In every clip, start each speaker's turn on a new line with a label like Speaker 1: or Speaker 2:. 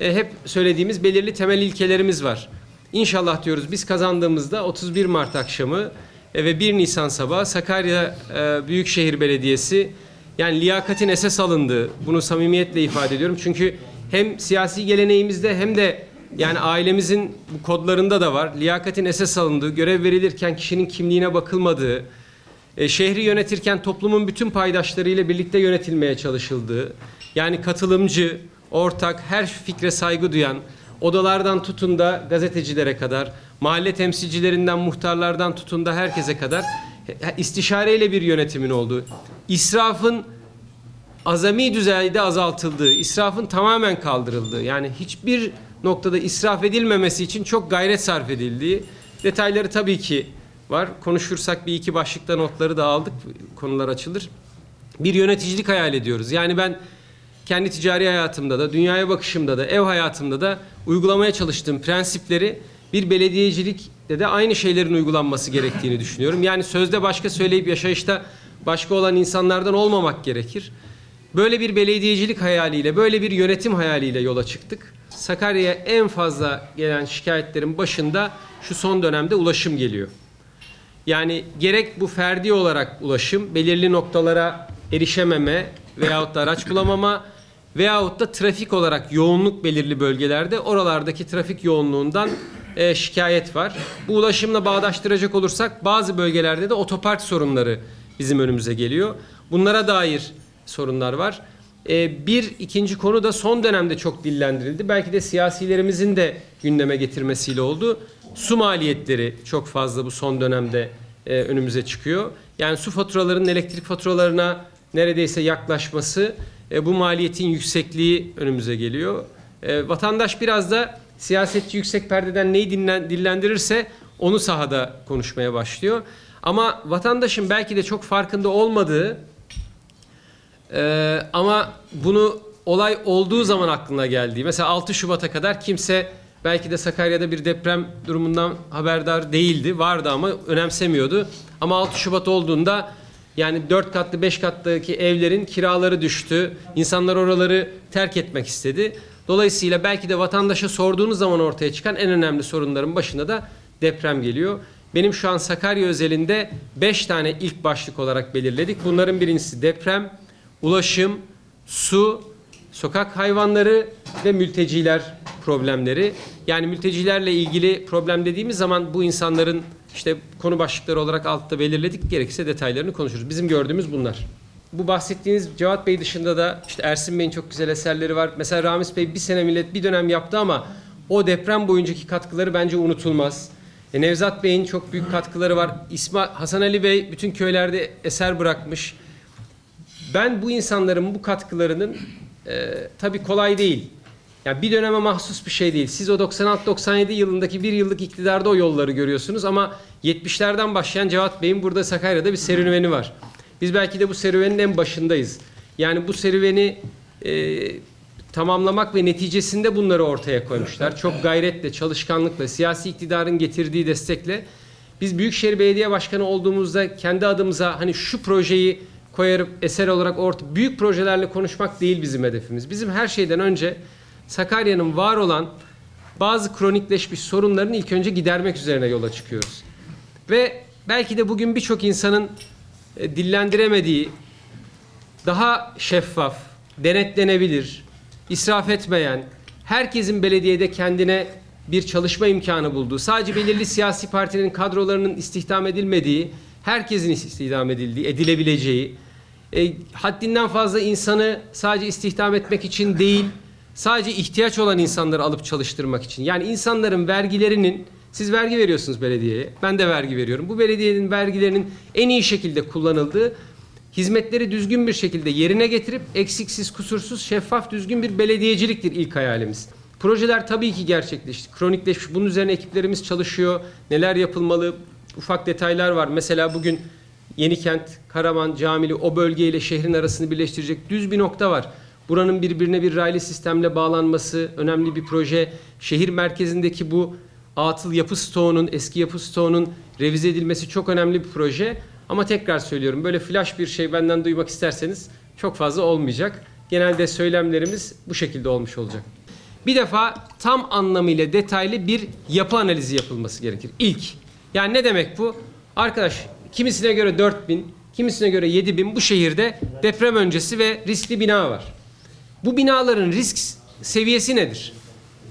Speaker 1: e, hep söylediğimiz belirli temel ilkelerimiz var. İnşallah diyoruz biz kazandığımızda 31 Mart akşamı e, ve 1 Nisan sabahı Sakarya e, Büyükşehir Belediyesi yani liyakatin esas alındığı bunu samimiyetle ifade ediyorum. Çünkü hem siyasi geleneğimizde hem de yani ailemizin bu kodlarında da var. Liyakatin esas alındığı, görev verilirken kişinin kimliğine bakılmadığı, şehri yönetirken toplumun bütün paydaşlarıyla birlikte yönetilmeye çalışıldığı, yani katılımcı, ortak, her fikre saygı duyan, odalardan tutun da gazetecilere kadar, mahalle temsilcilerinden, muhtarlardan tutun da herkese kadar istişareyle bir yönetimin olduğu, israfın azami düzeyde azaltıldığı, israfın tamamen kaldırıldığı, yani hiçbir noktada israf edilmemesi için çok gayret sarf edildiği detayları tabii ki var. Konuşursak bir iki başlıkta notları da aldık, konular açılır. Bir yöneticilik hayal ediyoruz. Yani ben kendi ticari hayatımda da, dünyaya bakışımda da, ev hayatımda da uygulamaya çalıştığım prensipleri bir belediyecilikte de aynı şeylerin uygulanması gerektiğini düşünüyorum. Yani sözde başka söyleyip yaşayışta başka olan insanlardan olmamak gerekir. Böyle bir belediyecilik hayaliyle, böyle bir yönetim hayaliyle yola çıktık. Sakarya'ya en fazla gelen şikayetlerin başında şu son dönemde ulaşım geliyor. Yani gerek bu ferdi olarak ulaşım, belirli noktalara erişememe veyahut da araç bulamama veyahut da trafik olarak yoğunluk belirli bölgelerde oralardaki trafik yoğunluğundan e, şikayet var. Bu ulaşımla bağdaştıracak olursak bazı bölgelerde de otopark sorunları bizim önümüze geliyor. Bunlara dair sorunlar var. E, bir ikinci konu da son dönemde çok dillendirildi. Belki de siyasilerimizin de gündeme getirmesiyle oldu. Su maliyetleri çok fazla bu son dönemde e, önümüze çıkıyor. Yani su faturalarının elektrik faturalarına neredeyse yaklaşması, e, bu maliyetin yüksekliği önümüze geliyor. E, vatandaş biraz da siyasetçi yüksek perdeden neyi dinlen, dillendirirse onu sahada konuşmaya başlıyor. Ama vatandaşın belki de çok farkında olmadığı ee, ama bunu olay olduğu zaman aklına geldiği. Mesela 6 Şubat'a kadar kimse belki de Sakarya'da bir deprem durumundan haberdar değildi. Vardı ama önemsemiyordu. Ama 6 Şubat olduğunda yani 4 katlı 5 katlıki evlerin kiraları düştü. İnsanlar oraları terk etmek istedi. Dolayısıyla belki de vatandaşa sorduğunuz zaman ortaya çıkan en önemli sorunların başında da deprem geliyor. Benim şu an Sakarya özelinde 5 tane ilk başlık olarak belirledik. Bunların birincisi deprem, ulaşım, su, sokak hayvanları ve mülteciler problemleri. Yani mültecilerle ilgili problem dediğimiz zaman bu insanların işte konu başlıkları olarak altta belirledik. Gerekirse detaylarını konuşuruz. Bizim gördüğümüz bunlar. Bu bahsettiğiniz Cevat Bey dışında da işte Ersin Bey'in çok güzel eserleri var. Mesela Ramiz Bey bir sene millet bir dönem yaptı ama o deprem boyuncaki katkıları bence unutulmaz. E, Nevzat Bey'in çok büyük katkıları var. İsmail Hasan Ali Bey bütün köylerde eser bırakmış. Ben bu insanların bu katkılarının e, tabii kolay değil. Yani bir döneme mahsus bir şey değil. Siz o 96-97 yılındaki bir yıllık iktidarda o yolları görüyorsunuz ama 70'lerden başlayan Cevat Bey'in burada Sakarya'da bir serüveni var. Biz belki de bu serüvenin en başındayız. Yani bu serüveni e, tamamlamak ve neticesinde bunları ortaya koymuşlar. Çok gayretle, çalışkanlıkla, siyasi iktidarın getirdiği destekle biz Büyükşehir Belediye Başkanı olduğumuzda kendi adımıza hani şu projeyi koyarıp eser olarak orta büyük projelerle konuşmak değil bizim hedefimiz. Bizim her şeyden önce Sakarya'nın var olan bazı kronikleşmiş sorunlarını ilk önce gidermek üzerine yola çıkıyoruz. Ve belki de bugün birçok insanın e, dillendiremediği daha şeffaf, denetlenebilir, israf etmeyen, herkesin belediyede kendine bir çalışma imkanı bulduğu, sadece belirli siyasi partinin kadrolarının istihdam edilmediği, herkesin istihdam edildiği, edilebileceği, e, haddinden fazla insanı sadece istihdam etmek için değil, sadece ihtiyaç olan insanları alıp çalıştırmak için. Yani insanların vergilerinin, siz vergi veriyorsunuz belediyeye, ben de vergi veriyorum. Bu belediyenin vergilerinin en iyi şekilde kullanıldığı, hizmetleri düzgün bir şekilde yerine getirip eksiksiz, kusursuz, şeffaf, düzgün bir belediyeciliktir ilk hayalimiz. Projeler tabii ki gerçekleşti. Kronikleşmiş. Bunun üzerine ekiplerimiz çalışıyor. Neler yapılmalı? Ufak detaylar var. Mesela bugün Yenikent, Karaman, Camili o bölgeyle şehrin arasını birleştirecek düz bir nokta var. Buranın birbirine bir raylı sistemle bağlanması önemli bir proje. Şehir merkezindeki bu atıl yapı stoğunun, eski yapı stoğunun revize edilmesi çok önemli bir proje. Ama tekrar söylüyorum böyle flash bir şey benden duymak isterseniz çok fazla olmayacak. Genelde söylemlerimiz bu şekilde olmuş olacak. Bir defa tam anlamıyla detaylı bir yapı analizi yapılması gerekir. İlk. Yani ne demek bu? Arkadaş kimisine göre 4000, kimisine göre 7000 bu şehirde deprem öncesi ve riskli bina var. Bu binaların risk seviyesi nedir?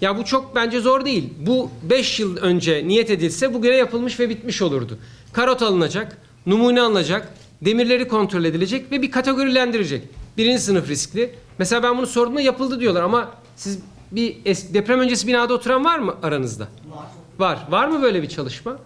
Speaker 1: Ya bu çok bence zor değil. Bu 5 yıl önce niyet edilse bugüne yapılmış ve bitmiş olurdu. Karot alınacak, numune alınacak, demirleri kontrol edilecek ve bir kategorilendirecek. Birinci sınıf riskli. Mesela ben bunu sorduğumda yapıldı diyorlar ama siz bir deprem öncesi binada oturan var mı aranızda?
Speaker 2: Var.
Speaker 1: Var. Var mı böyle bir çalışma?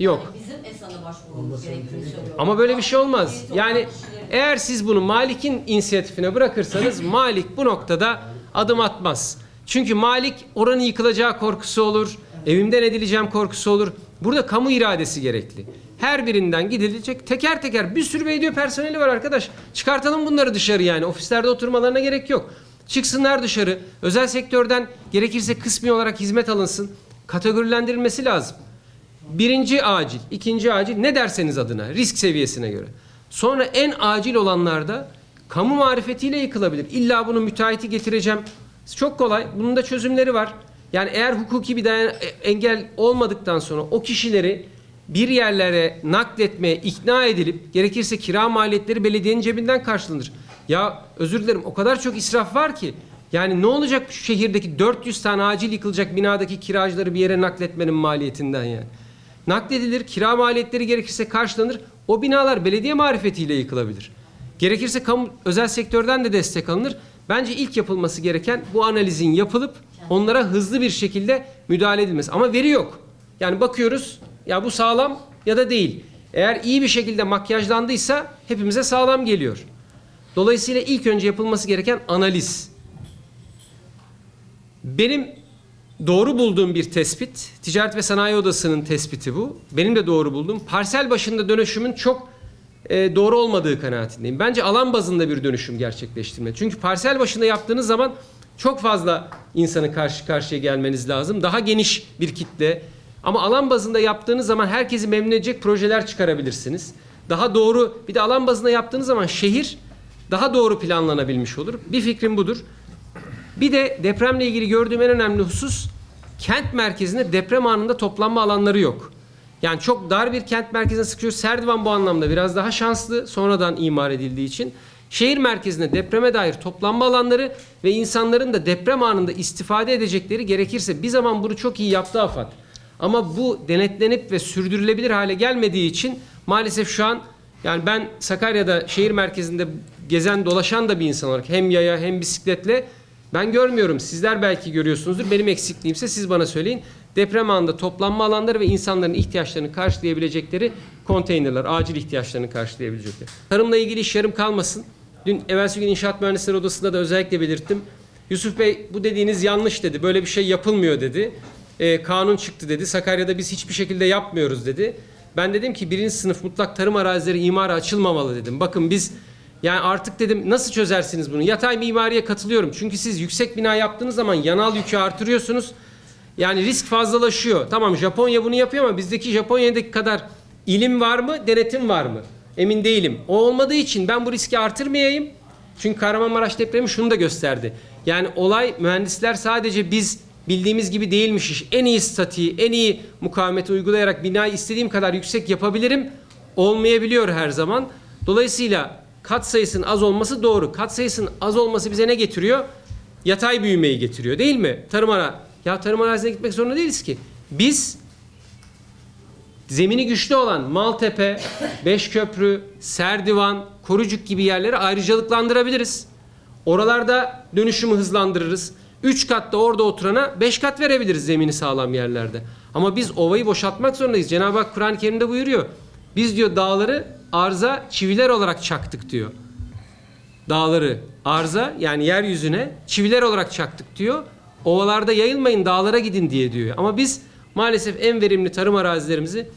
Speaker 1: Yok.
Speaker 2: Yani bizim ESA'na başvurmamız gerektiğini söylüyorum.
Speaker 1: Ama böyle bir şey olmaz. Yani eğer siz bunu Malik'in inisiyatifine bırakırsanız Malik bu noktada adım atmaz. Çünkü Malik oranın yıkılacağı korkusu olur, evimden edileceğim korkusu olur. Burada kamu iradesi gerekli. Her birinden gidilecek teker teker bir sürü belediye personeli var arkadaş. Çıkartalım bunları dışarı yani. Ofislerde oturmalarına gerek yok. Çıksınlar dışarı. Özel sektörden gerekirse kısmi olarak hizmet alınsın. Kategorilendirilmesi lazım. Birinci acil, ikinci acil ne derseniz adına risk seviyesine göre. Sonra en acil olanlarda kamu marifetiyle yıkılabilir. İlla bunu müteahhiti getireceğim. Çok kolay. Bunun da çözümleri var. Yani eğer hukuki bir dayan e, engel olmadıktan sonra o kişileri bir yerlere nakletmeye ikna edilip gerekirse kira maliyetleri belediyenin cebinden karşılanır. Ya özür dilerim o kadar çok israf var ki. Yani ne olacak şu şehirdeki 400 tane acil yıkılacak binadaki kiracıları bir yere nakletmenin maliyetinden yani. Nakledilir, kira maliyetleri gerekirse karşılanır. O binalar belediye marifetiyle yıkılabilir. Gerekirse kamu özel sektörden de destek alınır. Bence ilk yapılması gereken bu analizin yapılıp onlara hızlı bir şekilde müdahale edilmesi. Ama veri yok. Yani bakıyoruz ya bu sağlam ya da değil. Eğer iyi bir şekilde makyajlandıysa hepimize sağlam geliyor. Dolayısıyla ilk önce yapılması gereken analiz. Benim doğru bulduğum bir tespit, Ticaret ve Sanayi Odası'nın tespiti bu. Benim de doğru bulduğum parsel başında dönüşümün çok e, doğru olmadığı kanaatindeyim. Bence alan bazında bir dönüşüm gerçekleştirme. Çünkü parsel başında yaptığınız zaman çok fazla insanı karşı karşıya gelmeniz lazım. Daha geniş bir kitle. Ama alan bazında yaptığınız zaman herkesi memnun edecek projeler çıkarabilirsiniz. Daha doğru bir de alan bazında yaptığınız zaman şehir daha doğru planlanabilmiş olur. Bir fikrim budur. Bir de depremle ilgili gördüğüm en önemli husus kent merkezinde deprem anında toplanma alanları yok. Yani çok dar bir kent merkezine sıkışıyor. Serdivan bu anlamda biraz daha şanslı sonradan imar edildiği için. Şehir merkezinde depreme dair toplanma alanları ve insanların da deprem anında istifade edecekleri gerekirse bir zaman bunu çok iyi yaptı AFAD. Ama bu denetlenip ve sürdürülebilir hale gelmediği için maalesef şu an yani ben Sakarya'da şehir merkezinde gezen dolaşan da bir insan olarak hem yaya hem bisikletle ben görmüyorum. Sizler belki görüyorsunuzdur. Benim eksikliğimse siz bana söyleyin. Deprem anında toplanma alanları ve insanların ihtiyaçlarını karşılayabilecekleri konteynerler, acil ihtiyaçlarını karşılayabilecekleri. Tarımla ilgili iş yarım kalmasın. Dün evvelsi gün İnşaat Mühendisleri Odası'nda da özellikle belirttim. Yusuf Bey bu dediğiniz yanlış dedi. Böyle bir şey yapılmıyor dedi. Ee, kanun çıktı dedi. Sakarya'da biz hiçbir şekilde yapmıyoruz dedi. Ben dedim ki birinci sınıf mutlak tarım arazileri imara açılmamalı dedim. Bakın biz yani artık dedim nasıl çözersiniz bunu? Yatay mimariye katılıyorum. Çünkü siz yüksek bina yaptığınız zaman yanal yükü artırıyorsunuz. Yani risk fazlalaşıyor. Tamam Japonya bunu yapıyor ama bizdeki Japonya'daki kadar ilim var mı, denetim var mı? Emin değilim. O olmadığı için ben bu riski artırmayayım. Çünkü Kahramanmaraş depremi şunu da gösterdi. Yani olay mühendisler sadece biz bildiğimiz gibi değilmiş iş. En iyi statiği, en iyi mukavemeti uygulayarak binayı istediğim kadar yüksek yapabilirim. Olmayabiliyor her zaman. Dolayısıyla kat sayısının az olması doğru. Kat sayısının az olması bize ne getiriyor? Yatay büyümeyi getiriyor değil mi? Tarım ara. Ya tarım arazisine gitmek zorunda değiliz ki. Biz zemini güçlü olan Maltepe, Beşköprü, Serdivan, Korucuk gibi yerleri ayrıcalıklandırabiliriz. Oralarda dönüşümü hızlandırırız. 3 katta orada oturana 5 kat verebiliriz zemini sağlam yerlerde. Ama biz ovayı boşaltmak zorundayız. Cenab-ı Hak Kur'an-ı Kerim'de buyuruyor. Biz diyor dağları arza çiviler olarak çaktık diyor. Dağları arza yani yeryüzüne çiviler olarak çaktık diyor. Ovalarda yayılmayın dağlara gidin diye diyor. Ama biz maalesef en verimli tarım arazilerimizi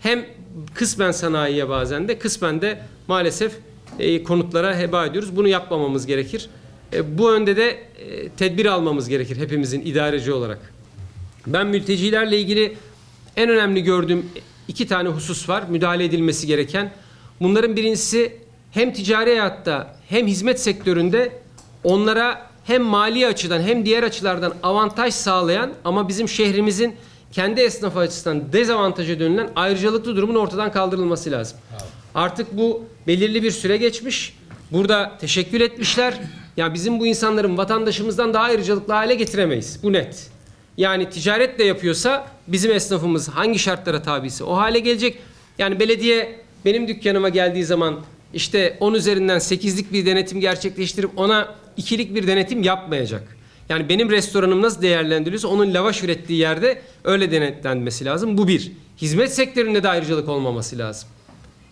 Speaker 1: hem kısmen sanayiye bazen de kısmen de maalesef e, konutlara heba ediyoruz. Bunu yapmamamız gerekir. E, bu önde de e, tedbir almamız gerekir hepimizin idareci olarak. Ben mültecilerle ilgili en önemli gördüğüm iki tane husus var müdahale edilmesi gereken. Bunların birincisi hem ticari hayatta hem hizmet sektöründe onlara hem mali açıdan hem diğer açılardan avantaj sağlayan ama bizim şehrimizin kendi esnafı açısından dezavantaja dönülen ayrıcalıklı durumun ortadan kaldırılması lazım. Artık bu belirli bir süre geçmiş. Burada teşekkür etmişler. Ya bizim bu insanların vatandaşımızdan daha ayrıcalıklı hale getiremeyiz. Bu net. Yani ticaret de yapıyorsa bizim esnafımız hangi şartlara tabiyse o hale gelecek. Yani belediye benim dükkanıma geldiği zaman işte 10 üzerinden 8'lik bir denetim gerçekleştirip ona ikilik bir denetim yapmayacak. Yani benim restoranım nasıl değerlendiriliyorsa onun lavaş ürettiği yerde öyle denetlenmesi lazım. Bu bir. Hizmet sektöründe de ayrıcalık olmaması lazım.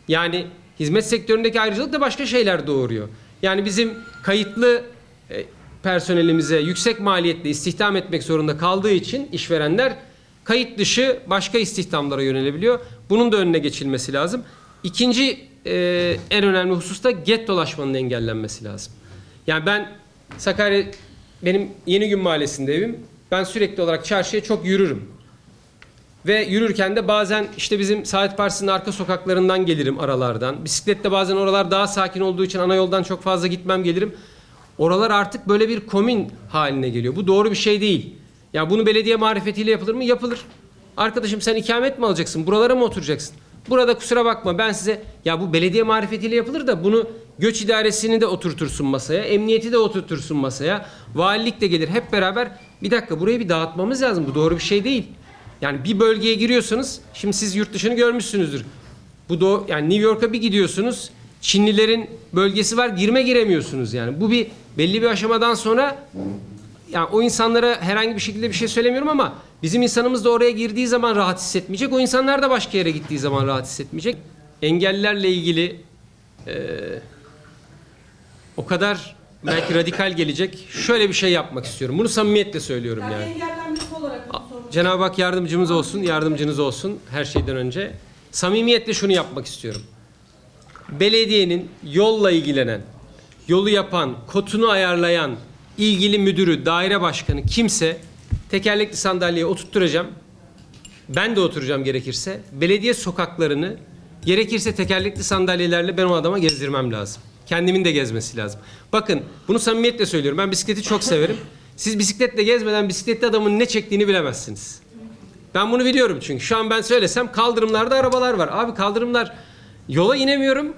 Speaker 1: Yani hizmet sektöründeki ayrıcalık da başka şeyler doğuruyor. Yani bizim kayıtlı e, personelimize yüksek maliyetle istihdam etmek zorunda kaldığı için işverenler kayıt dışı başka istihdamlara yönelebiliyor. Bunun da önüne geçilmesi lazım. İkinci e, en önemli husus da get dolaşmanın engellenmesi lazım. Yani ben Sakarya benim Yeni Gün Mahallesi'nde evim. Ben sürekli olarak çarşıya çok yürürüm. Ve yürürken de bazen işte bizim Saadet Partisi'nin arka sokaklarından gelirim aralardan. Bisikletle bazen oralar daha sakin olduğu için ana yoldan çok fazla gitmem gelirim. Oralar artık böyle bir komün haline geliyor. Bu doğru bir şey değil. Ya bunu belediye marifetiyle yapılır mı? Yapılır. Arkadaşım sen ikamet mi alacaksın? Buralara mı oturacaksın? Burada kusura bakma ben size ya bu belediye marifetiyle yapılır da bunu göç idaresini de oturtursun masaya, emniyeti de oturtursun masaya, valilik de gelir hep beraber bir dakika burayı bir dağıtmamız lazım. Bu doğru bir şey değil. Yani bir bölgeye giriyorsanız, şimdi siz yurt dışını görmüşsünüzdür. Bu do yani New York'a bir gidiyorsunuz. Çinlilerin bölgesi var, girme giremiyorsunuz yani. Bu bir belli bir aşamadan sonra yani o insanlara herhangi bir şekilde bir şey söylemiyorum ama bizim insanımız da oraya girdiği zaman rahat hissetmeyecek. O insanlar da başka yere gittiği zaman rahat hissetmeyecek. Engellilerle ilgili eee, o kadar belki radikal gelecek. Şöyle bir şey yapmak istiyorum. Bunu samimiyetle söylüyorum
Speaker 3: Yani
Speaker 1: yani.
Speaker 3: engellenmesi olarak bunu sormak
Speaker 1: Cenab-ı Hak yardımcımız olsun, yardımcınız olsun her şeyden önce. Samimiyetle şunu yapmak istiyorum. Belediyenin yolla ilgilenen, yolu yapan, kotunu ayarlayan, ilgili müdürü, daire başkanı kimse tekerlekli sandalyeye oturtturacağım. Ben de oturacağım gerekirse. Belediye sokaklarını gerekirse tekerlekli sandalyelerle ben o adama gezdirmem lazım. Kendimin de gezmesi lazım. Bakın bunu samimiyetle söylüyorum. Ben bisikleti çok severim. Siz bisikletle gezmeden bisikletli adamın ne çektiğini bilemezsiniz. Ben bunu biliyorum çünkü. Şu an ben söylesem kaldırımlarda arabalar var. Abi kaldırımlar yola inemiyorum.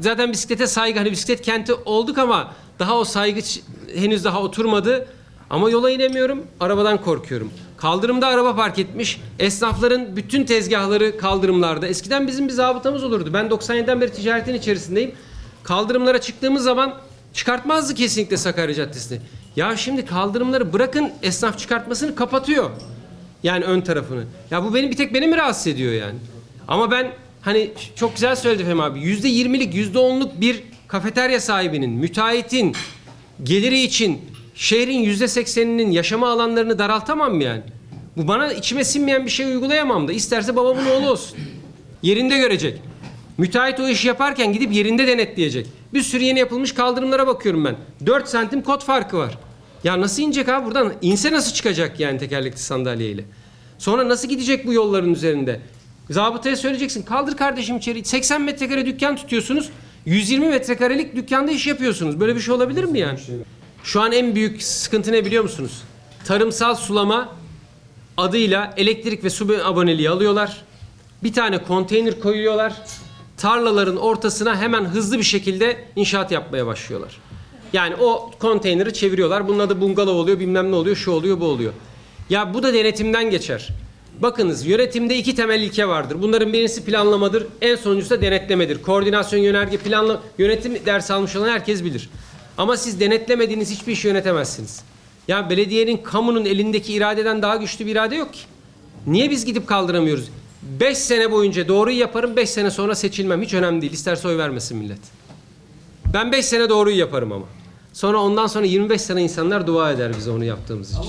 Speaker 1: Zaten bisiklete saygı hani bisiklet kenti olduk ama daha o saygı ç- henüz daha oturmadı. Ama yola inemiyorum. Arabadan korkuyorum. Kaldırımda araba park etmiş. Esnafların bütün tezgahları kaldırımlarda. Eskiden bizim bir zabıtamız olurdu. Ben 97'den beri ticaretin içerisindeyim. Kaldırımlara çıktığımız zaman çıkartmazdı kesinlikle Sakarya Caddesi'ni. Ya şimdi kaldırımları bırakın esnaf çıkartmasını kapatıyor. Yani ön tarafını. Ya bu beni bir tek beni mi rahatsız ediyor yani? Ama ben hani çok güzel söyledi Fehmi abi. Yüzde yirmilik, yüzde onluk bir kafeterya sahibinin, müteahhitin geliri için şehrin yüzde sekseninin yaşama alanlarını daraltamam mı yani? Bu bana içime sinmeyen bir şey uygulayamam da. İsterse babamın oğlu olsun. Yerinde görecek. Müteahhit o işi yaparken gidip yerinde denetleyecek. Bir sürü yeni yapılmış kaldırımlara bakıyorum ben. 4 santim kot farkı var. Ya nasıl inecek abi buradan? İnse nasıl çıkacak yani tekerlekli sandalyeyle? Sonra nasıl gidecek bu yolların üzerinde? Zabıtaya söyleyeceksin. Kaldır kardeşim içeri. 80 metrekare dükkan tutuyorsunuz. 120 metrekarelik dükkanda iş yapıyorsunuz. Böyle bir şey olabilir mi yani? Şu an en büyük sıkıntı ne biliyor musunuz? Tarımsal sulama adıyla elektrik ve su aboneliği alıyorlar. Bir tane konteyner koyuyorlar. Tarlaların ortasına hemen hızlı bir şekilde inşaat yapmaya başlıyorlar. Yani o konteyneri çeviriyorlar. Bunun adı bungalov oluyor, bilmem ne oluyor, şu oluyor, bu oluyor. Ya bu da denetimden geçer. Bakınız yönetimde iki temel ilke vardır. Bunların birincisi planlamadır. En sonuncusu da denetlemedir. Koordinasyon, yönerge, planla yönetim dersi almış olan herkes bilir. Ama siz denetlemediğiniz hiçbir işi yönetemezsiniz. Ya belediyenin, kamunun elindeki iradeden daha güçlü bir irade yok ki. Niye biz gidip kaldıramıyoruz? 5 sene boyunca doğruyu yaparım, 5 sene sonra seçilmem. Hiç önemli değil. İsterse oy vermesin millet. Ben 5 sene doğruyu yaparım ama. Sonra ondan sonra 25 sene insanlar dua eder bize onu yaptığımız için.